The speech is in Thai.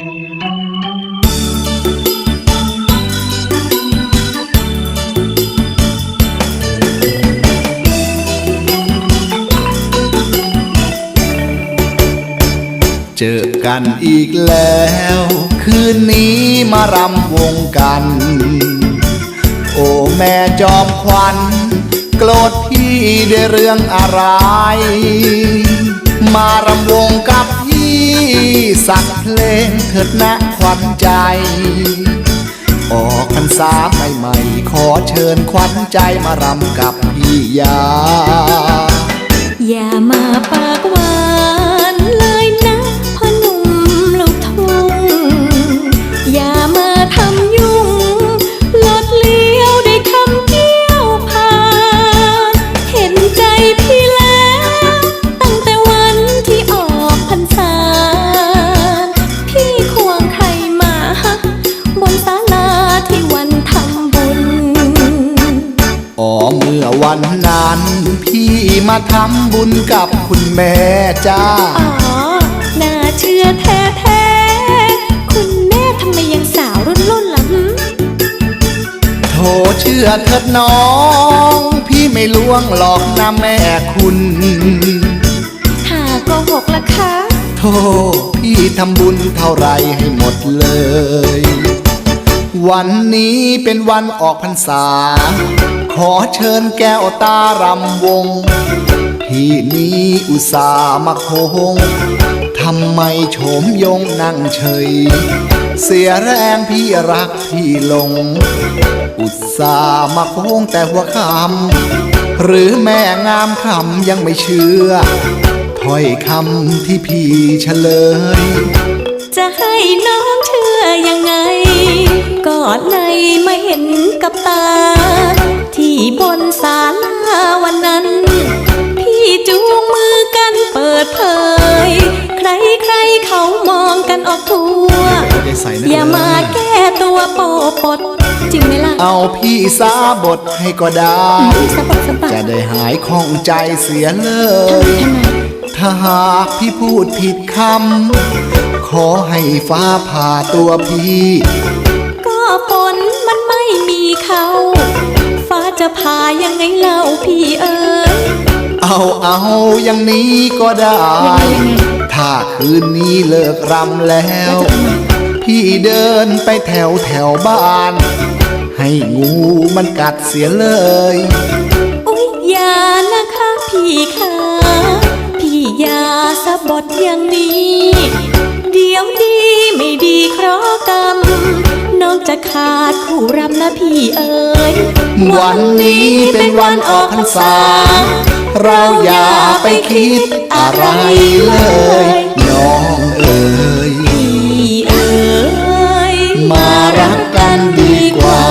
เจอกันอีกแล้ว คืนนี้มารำวงกัน โอ้แม่จอมควันโกรธพี่ด้วยเรื่องอะไร มารำวงกับ สักเพลงเถิดนะขวัญใจ ออกพรรษาใหม่ๆขอเชิญขวัญใจมารำกับพี่ยา อย่ามาปากหวาน วันนั้น พี่มาทำบุญกับคุณแม่จ้า อ๋อ น่าเชื่อแท้แท้ๆคุณแม่ทำไมยังสาวรุ่นรุ่นล่ะหึโทเชื่อเถิดน้อง พี่ไม่ลวงหลอกนะแม่คุณ หาโกหกละคะโทพี่ทำบุญเท่าไรให้หมดเลย วันนี้เป็นวันออกพรรษา ขอเชิญแก้วตารำวงพี่นี้อุตส่าห์มาโคงทำไมโฉมยงนั่งเฉย เสียแรงพี่รักพี่ลง อุตส่าห์มาโค้งแต่หัวคำหรือแม่งามคำยังไม่เชื่อถ้อยคำที่พี่เฉลย จะให้น้องเชื่อยังไง กอนในไม่เห็นกับตา อย่ามาแก้ตัวโปปดจริงไหมล่ะ เอาพี่สาบทให้ก็ได้ สะบัดสะบัดจะได้หายข้องใจเสียเลย ทำไม ถ้าหากพี่พูดผิดคำ ขอให้ฟ้าผ่าตัวพี่ ก็ฝนมันไม่มีเขา ฟ้าจะพายังไงเล่าพี่เอ๋ย เอาเอาอย่างนี้ก็ได้ถ้าคืนนี้เลิกรำแล้ว พี่เดินไปแถวแถวบ้าน ให้งูมันกัดเสียเลย อุ๊ยอย่านะคะพี่คะพี่อย่าสะบดอย่างนี้ เดี๋ยวดีไม่ดีเคราะห์กรรมน้องจะขาดคู่รำนะพี่เอ๋ยวันนี้เป็นวันออกพรรษา เราอย่าไปคิดอะไรเลย quoi